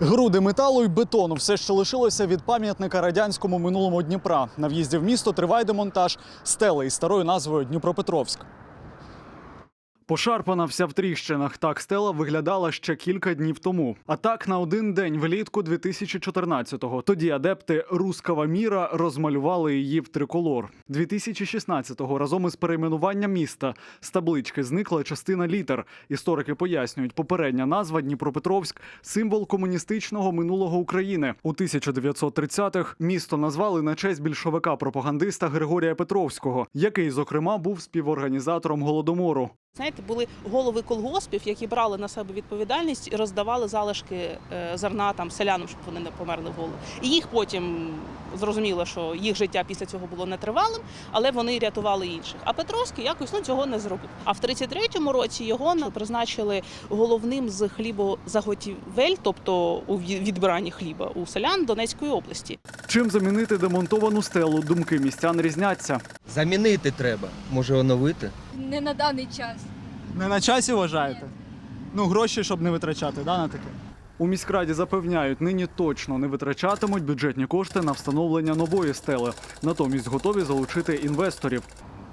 Груди металу і бетону все, ще лишилося від пам'ятника радянському минулому Дніпра. На в'їзді в місто триває демонтаж стели із старою назвою Дніпропетровськ. Пошарпана вся в тріщинах. Так стела виглядала ще кілька днів тому. А так на один день влітку 2014-го. Тоді адепти руского міра розмалювали її в триколор. 2016-го разом із перейменуванням міста з таблички зникла частина літер. Історики пояснюють, попередня назва Дніпропетровськ символ комуністичного минулого України. У 1930-х місто назвали на честь більшовика-пропагандиста Григорія Петровського, який, зокрема, був співорганізатором голодомору. Знаєте, були голови колгоспів, які брали на себе відповідальність і роздавали залишки е, зерна там селянам, щоб вони не померли в голод. І їх потім зрозуміло, що їх життя після цього було нетривалим, але вони рятували інших. А Петровський якось ну цього не зробив. А в 33-му році його призначили головним з хлібозаготівель, тобто у відбиранні хліба у селян Донецької області. Чим замінити демонтовану стелу? Думки містян різняться. Замінити треба, може оновити. Не на даний час. Не на часі вважаєте? Ну, гроші, щоб не витрачати, да, на таке? У міськраді запевняють, нині точно не витрачатимуть бюджетні кошти на встановлення нової стели. Натомість готові залучити інвесторів.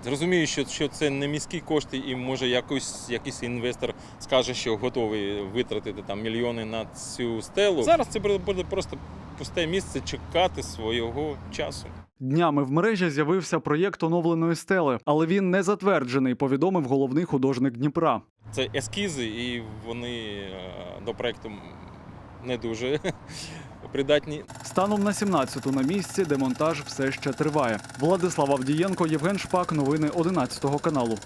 Зрозумію, що, що це не міські кошти, і може якось якийсь інвестор скаже, що готовий витратити там мільйони на цю стелу. Зараз це буде буде просто пусте місце чекати свого часу. Днями в мережі з'явився проєкт оновленої стели, але він не затверджений. Повідомив головний художник Дніпра. Це ескізи, і вони е, до проєкту не дуже придатні. Станом на 17-ту на місці демонтаж все ще триває. Владислав Авдієнко, Євген Шпак, новини 11 каналу.